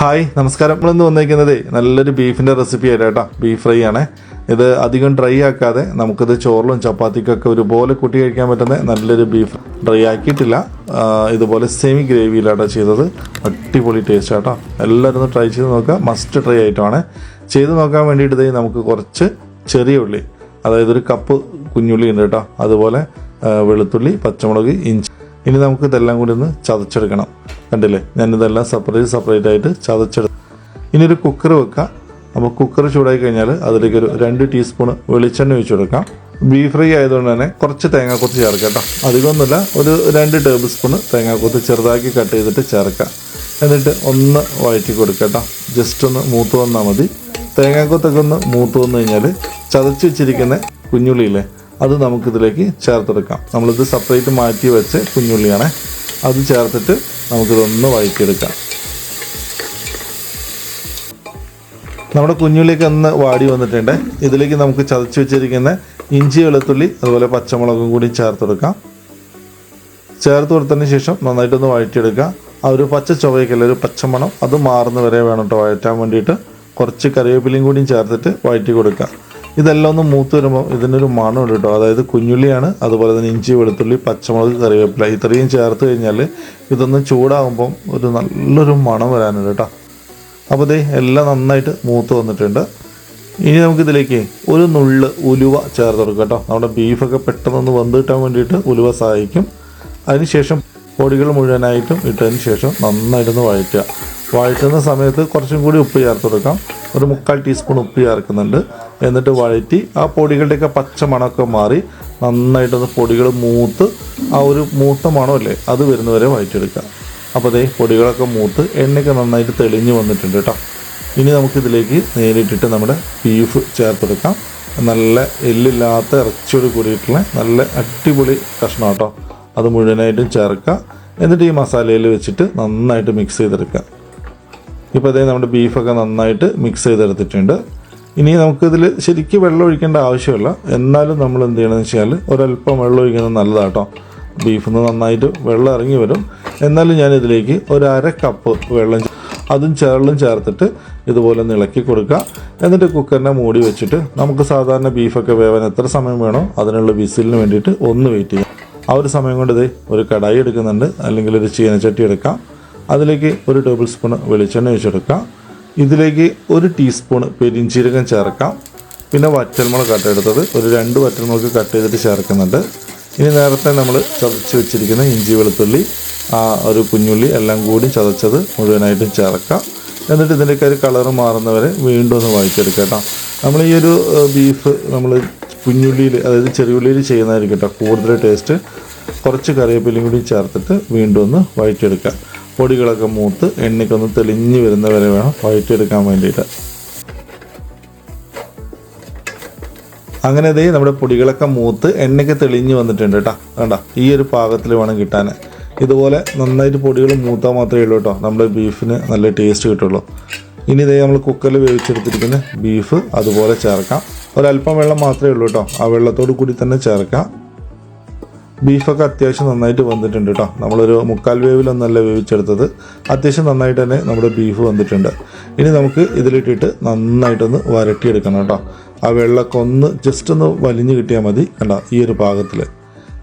Hi നമസ്കാരം. നമ്മളിന്ന് വന്നിരിക്കുന്നത് നല്ലൊരു ബീഫിന്റെ റെസിപ്പി ആയിട്ട് കേട്ടോ. ബീഫ് ഫ്രൈ ആണ്. ഇത് അധികം ഡ്രൈ ആക്കാതെ നമുക്കിത് ചോറിലും ചപ്പാത്തിക്കൊക്കെ ഒരുപോലെ കൂട്ടി കഴിക്കാൻ പറ്റുന്ന നല്ലൊരു ബീഫ് ഡ്രൈ ആക്കിയിട്ടില്ല. ഇതുപോലെ സെമി ഗ്രേവിയിലാട്ടോ ചെയ്തത്. അടിപൊളി ടേസ്റ്റ് ആട്ടോ. എല്ലാവരും ഒന്ന് ട്രൈ ചെയ്ത് നോക്കുക. മസ്റ്റ് ട്രൈ ആയിട്ടാണ്. ചെയ്ത് നോക്കാൻ വേണ്ടിയിട്ട് നമുക്ക് കുറച്ച് ചെറിയ ഉള്ളി അതായത് ഒരു കപ്പ് കുഞ്ഞുള്ളി ഉണ്ട് കേട്ടോ. അതുപോലെ വെളുത്തുള്ളി പച്ചമുളക് ഇഞ്ചി ഇനി നമുക്ക് ഇതെല്ലാം കൂടി ഒന്ന് ചതച്ചെടുക്കണം. കണ്ടില്ലേ? ഞാൻ ഞാനിതെല്ലാം സെപ്പറേറ്റ് സെപ്പറേറ്റ് ആയിട്ട് ചതച്ചെടുത്തു ഇനി ഒരു കുക്കർ വെക്കാം. അപ്പോൾ കുക്കർ ചൂടായി കഴിഞ്ഞാൽ അതിലേക്ക് ഒരു രണ്ട് ടീസ്പൂൺ വെളിച്ചെണ്ണ ഒഴിച്ചു കൊടുക്കാം. ബീഫ് ഫ്രൈ ആയതുകൊണ്ട് തന്നെ കുറച്ച് തേങ്ങാക്കൊത്ത് ചേർക്കാം കേട്ടോ. അധികമൊന്നുമില്ല ഒരു രണ്ട് ടേബിൾ സ്പൂൺ തേങ്ങാക്കൊത്ത് ചെറുതാക്കി കട്ട് ചെയ്തിട്ട് ചേർക്കാം. എന്നിട്ട് ഒന്ന് വഴറ്റി കൊടുക്കാം കേട്ടോ. ജസ്റ്റ് ഒന്ന് മൂത്ത് വന്നാൽ മതി. തേങ്ങാക്കൊത്തൊക്കെ ഒന്ന് മൂത്ത് വന്നു കഴിഞ്ഞാൽ ചതച്ച് വെച്ചിരിക്കുന്ന കുഞ്ഞുള്ളിയില്ലേ അത് നമുക്കിതിലേക്ക് ചേർത്തെടുക്കാം. നമ്മളിത് സെപ്പറേറ്റ് മാറ്റി വെച്ച് കുഞ്ഞുള്ളിയാണ്. അത് ചേർത്തിട്ട് നമുക്കിതൊന്ന് വഴറ്റിയെടുക്കാം. നമ്മുടെ കുഞ്ഞുള്ളിയൊക്കെ ഒന്ന് വാടി വന്നിട്ടുണ്ട്. ഇതിലേക്ക് നമുക്ക് ചതച്ച് വെച്ചിരിക്കുന്ന ഇഞ്ചി വെളുത്തുള്ളി അതുപോലെ പച്ചമുളകും കൂടി ചേർത്തെടുക്കാം. ചേർത്ത് കൊടുത്തതിന് ശേഷം നന്നായിട്ടൊന്ന് വഴറ്റിയെടുക്കുക. ആ ഒരു പച്ച ചുവയ്ക്കല്ല ഒരു പച്ചമണം അത് മാറുന്ന വരെ വേണം കേട്ടോ വഴറ്റാൻ വേണ്ടിയിട്ട്. കുറച്ച് കറിവേപ്പിലയും കൂടിയും ചേർത്തിട്ട് വഴറ്റി കൊടുക്കുക. ഇതെല്ലാം ഒന്ന് മൂത്ത് വരുമ്പോൾ ഇതിനൊരു മണം ഉണ്ട് കേട്ടോ. അതായത് കുഞ്ഞുള്ളിയാണ് അതുപോലെ തന്നെ ഇഞ്ചി വെളുത്തുള്ളി പച്ചമുളക് കറിവേപ്പില ഇത്രയും ചേർത്ത് കഴിഞ്ഞാൽ ഇതൊന്ന് ചൂടാകുമ്പം ഒരു നല്ലൊരു മണം വരാനുണ്ട് കേട്ടോ. അപ്പോൾ ദേ എല്ലാം നന്നായിട്ട് മൂത്ത് വന്നിട്ടുണ്ട്. ഇനി നമുക്കിതിലേക്ക് ഒരു നുള്ള് ഉലുവ ചേർത്ത് കൊടുക്കുക കേട്ടോ. നമ്മുടെ ബീഫൊക്കെ പെട്ടെന്നൊന്ന് വെന്ത് കിട്ടാൻ വേണ്ടിയിട്ട് ഉലുവ സഹായിക്കും. അതിനുശേഷം പൊടികൾ മുഴുവനായിട്ടും ഇട്ടതിന് ശേഷം നന്നായിട്ടൊന്ന് വഴറ്റുക. വഴറ്റുന്ന സമയത്ത് കുറച്ചും കൂടി ഉപ്പ് ചേർത്ത് കൊടുക്കാം. ഒരു മുക്കാൽ ടീസ്പൂൺ ഉപ്പ് ചേർക്കുന്നുണ്ട്. എന്നിട്ട് വഴറ്റി ആ പൊടികളുടെയൊക്കെ പച്ച മണമൊക്കെ മാറി നന്നായിട്ടൊന്ന് പൊടികൾ മൂത്ത് ആ ഒരു മൂത്ത മണമല്ലേ അത് വരുന്നവരെ വഴറ്റിയെടുക്കുക. അപ്പോൾ അതേ പൊടികളൊക്കെ മൂത്ത് എണ്ണയൊക്കെ നന്നായിട്ട് തെളിഞ്ഞ് വന്നിട്ടുണ്ട് കേട്ടോ. ഇനി നമുക്കിതിലേക്ക് നേരിട്ടിട്ട് നമ്മുടെ ബീഫ് ചേർത്തെടുക്കാം. നല്ല എല്ലില്ലാത്ത ഇറച്ചിയോട് കൂടിയിട്ടുള്ള നല്ല അടിപൊളി കഷ്ണം കേട്ടോ. അത് മുഴുവനായിട്ടും ചേർക്കുക. എന്നിട്ട് ഈ മസാലയിൽ വെച്ചിട്ട് നന്നായിട്ട് മിക്സ് ചെയ്തെടുക്കുക. ഇപ്പോൾ അതേ നമ്മുടെ ബീഫൊക്കെ നന്നായിട്ട് മിക്സ് ചെയ്തെടുത്തിട്ടുണ്ട്. ഇനി നമുക്കിതിൽ ശരിക്കും വെള്ളം ഒഴിക്കേണ്ട ആവശ്യമില്ല. എന്നാലും നമ്മൾ എന്ത് ചെയ്യണമെന്ന് വെച്ചാൽ ഒരല്പം വെള്ളം ഒഴിക്കുന്നത് നല്ലതാട്ടോ. ബീഫിൽ നിന്ന് നന്നായിട്ട് വെള്ളം ഇറങ്ങി വരും. എന്നാലും ഞാൻ ഇതിലേക്ക് ഒരു അര കപ്പ് വെള്ളം അതും ചേർലും ചേർത്തിട്ട് ഇതുപോലെ ഇളക്കി കൊടുക്കുക. എന്നിട്ട് കുക്കറിനെ മൂടി വെച്ചിട്ട് നമുക്ക് സാധാരണ ബീഫൊക്കെ വേവാൻ എത്ര സമയം വേണോ അതിനുള്ള വിസിലിന് വേണ്ടിയിട്ട് ഒന്ന് വെയിറ്റ് ചെയ്യാം. ആ ഒരു സമയം കൊണ്ട് ഇത് ഒരു കടായി എടുക്കുന്നുണ്ട്. അല്ലെങ്കിൽ ഒരു ചീനച്ചട്ടി എടുക്കാം. അതിലേക്ക് ഒരു ടേബിൾ സ്പൂൺ വെളിച്ചെണ്ണ ഒഴിച്ചെടുക്കാം ഇതിലേക്ക് ഒരു ടീസ്പൂൺ പെരിഞ്ചീരകം ചേർക്കാം. പിന്നെ വറ്റൽമുളക് കട്ട് എടുത്തത് ഒരു രണ്ട് വറ്റൽമുളക് കട്ട് ചെയ്തിട്ട് ചേർക്കുന്നുണ്ട്. ഇനി നേരത്തെ നമ്മൾ ചതച്ച് വെച്ചിരിക്കുന്ന ഇഞ്ചി വെളുത്തുള്ളി ആ ഒരു കുഞ്ഞുള്ളി എല്ലാം കൂടി ചതച്ചത് മുഴുവനായിട്ടും ചേർക്കാം. എന്നിട്ട് ഇതിന്റെയൊക്കെ ഒരു കളർ മാറുന്നവരെ വീണ്ടും ഒന്ന് വായിച്ചെടുക്കാം നമ്മൾ ഈ ഒരു ബീഫ് നമ്മൾ കുഞ്ഞുള്ളിയിൽ അതായത് ചെറിയുള്ളിയിൽ ചെയ്യുന്നതായിരിക്കും കേട്ടോ. കൂടുതൽ ടേസ്റ്റ് കുറച്ച് കറിവേപ്പിലയും കൂടി ചേർത്തിട്ട് വീണ്ടും ഒന്ന് വഴറ്റിയെടുക്കുക. പൊടികളൊക്കെ മൂത്ത് എണ്ണയ്ക്കൊന്ന് തെളിഞ്ഞ് വരുന്നവരെ വേണം വഴറ്റിയെടുക്കാൻ വേണ്ടിയിട്ട്. അങ്ങനെ ദേ നമ്മുടെ പൊടികളൊക്കെ മൂത്ത് എണ്ണയ്ക്ക് തെളിഞ്ഞ് വന്നിട്ടുണ്ട് കേട്ടോ. വേണ്ട ഈ ഒരു പാകത്തിൽ വേണം കിട്ടാൻ. ഇതുപോലെ നന്നായിട്ട് പൊടികൾ മൂത്താൽ മാത്രമേ ഉള്ളൂ കേട്ടോ. നമ്മുടെ ബീഫിന് നല്ല ടേസ്റ്റ് കിട്ടുള്ളൂ. ഇനി ഇതേ നമ്മൾ കുക്കറിൽ വേവിച്ചെടുത്തിരിക്കുന്ന ബീഫ് അതുപോലെ ചേർക്കാം. ഒരല്പം വെള്ളം മാത്രമേ ഉള്ളൂ കേട്ടോ. ആ വെള്ളത്തോട് കൂടി തന്നെ ചേർക്കാം. ബീഫൊക്കെ അത്യാവശ്യം നന്നായിട്ട് വന്നിട്ടുണ്ട് കേട്ടോ നമ്മളൊരു മുക്കാൽ വേവിലൊന്നല്ല വേവിച്ചെടുത്തത്. അത്യാവശ്യം നന്നായിട്ട് തന്നെ നമ്മുടെ ബീഫ് വന്നിട്ടുണ്ട്. ഇനി നമുക്ക് ഇതിലിട്ടിട്ട് നന്നായിട്ടൊന്ന് വരട്ടിയെടുക്കണം കേട്ടോ ആ വെള്ളമൊക്കെ ഒന്ന് ജസ്റ്റ് ഒന്ന് വലിഞ്ഞ് കിട്ടിയാൽ മതി. കണ്ട ഈ ഒരു പാകത്തിൽ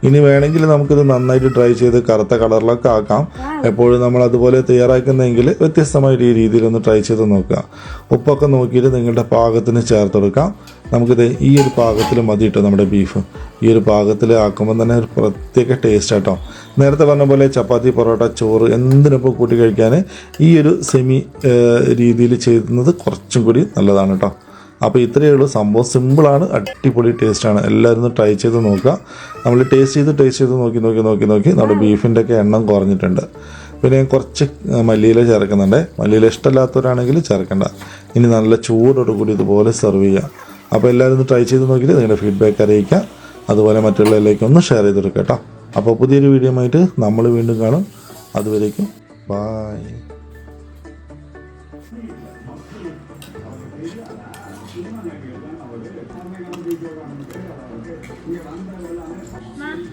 ഇനി വേണമെങ്കിൽ നമുക്കിത് നന്നായിട്ട് ട്രൈ ചെയ്ത് കറുത്ത കളറിലൊക്കെ ആക്കാം. എപ്പോഴും നമ്മൾ അതുപോലെ തയ്യാറാക്കുന്നെങ്കിൽ വ്യത്യസ്തമായിട്ട് ഈ രീതിയിലൊന്ന് ട്രൈ ചെയ്ത് നോക്കുക. ഉപ്പൊക്കെ നോക്കിയിട്ട് നിങ്ങളുടെ പാകത്തിന് ചേർത്ത് കൊടുക്കാം നമുക്കിത് ഈ ഒരു പാകത്തിൽ മതി കേട്ടോ നമ്മുടെ ബീഫ് ഈ ഒരു പാകത്തിൽ ആക്കുമ്പോൾ തന്നെ ഒരു പ്രത്യേക ടേസ്റ്റ് ആട്ടോ നേരത്തെ പറഞ്ഞ പോലെ ചപ്പാത്തി പൊറോട്ട ചോറ് എന്തിനൊപ്പം കൂട്ടി കഴിക്കാൻ ഈ ഒരു സെമി രീതിയിൽ ചെയ്യുന്നത് കുറച്ചും കൂടി നല്ലതാണ് കേട്ടോ അപ്പോൾ ഇത്രയേ ഉള്ളൂ. സംഭവം സിമ്പിളാണ് അടിപൊളി ടേസ്റ്റാണ് എല്ലാവരും ഒന്ന് ട്രൈ ചെയ്ത് നോക്കുക. നമ്മൾ ടേസ്റ്റ് ചെയ്ത് ടേസ്റ്റ് ചെയ്ത് നോക്കി നോക്കി നോക്കി നോക്കി നമ്മുടെ ബീഫിന്റെ ഒക്കെ എണ്ണം കുറഞ്ഞിട്ടുണ്ട്. പിന്നെ ഞാൻ കുറച്ച് മല്ലിയില ചേർക്കുന്നുണ്ട്. മല്ലിയില ഇഷ്ടമില്ലാത്തവരാണെങ്കിൽ ചേർക്കണ്ട. ഇനി നല്ല ചൂടോട് കൂടി ഇതുപോലെ സെർവ് ചെയ്യുക അപ്പോൾ എല്ലാവരും ഒന്ന് ട്രൈ ചെയ്ത് നോക്കിയിട്ട് നിങ്ങളുടെ ഫീഡ്ബാക്ക് അറിയിക്കുക. അതുപോലെ മറ്റുള്ളവരിലേക്ക് ഒന്ന് ഷെയർ ചെയ്ത് കേട്ടോ. അപ്പോൾ പുതിയൊരു വീഡിയോ ആയിട്ട് നമ്മൾ വീണ്ടും കാണും. അതുവരേക്കും ബായ് மேம்